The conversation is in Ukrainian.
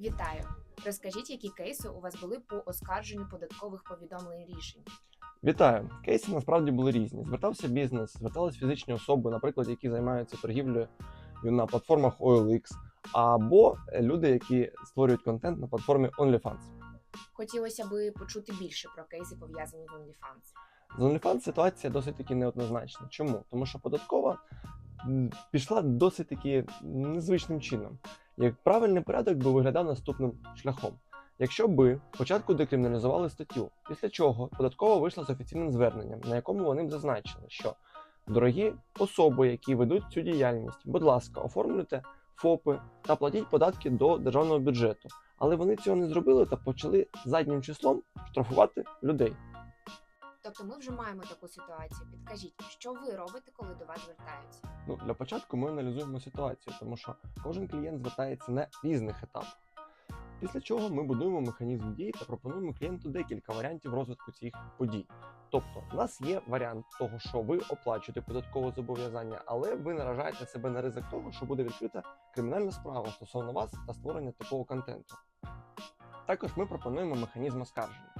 Вітаю! Розкажіть, які кейси у вас були по оскарженню податкових повідомлень рішень. Вітаю! Кейси насправді були різні. Звертався бізнес, звертались фізичні особи, наприклад, які займаються торгівлею на платформах OLX, або люди, які створюють контент на платформі OnlyFans. Хотілося би почути більше про кейси, пов'язані з OnlyFans. З OnlyFans ситуація досить таки неоднозначна. Чому? Тому що податкова пішла досить таки незвичним чином. Як правильний порядок би виглядав наступним шляхом. Якщо би спочатку декриміналізували статтю, після чого податкова вийшла з офіційним зверненням, на якому вони б зазначили, що дорогі особи, які ведуть цю діяльність, будь ласка, оформлюйте ФОПи та платіть податки до державного бюджету. Але вони цього не зробили та почали заднім числом штрафувати людей. Тобто ми вже маємо таку ситуацію. Підкажіть, що ви робите, коли до вас звертаються? Ну, для початку ми аналізуємо ситуацію, тому що кожен клієнт звертається на різних етапах. Після чого ми будуємо механізм дії та пропонуємо клієнту декілька варіантів розвитку цих подій. Тобто, у нас є варіант того, що ви оплачуєте податкове зобов'язання, але ви наражаєте себе на ризик того, що буде відкрита кримінальна справа стосовно вас та створення такого контенту. Також ми пропонуємо механізм оскарження.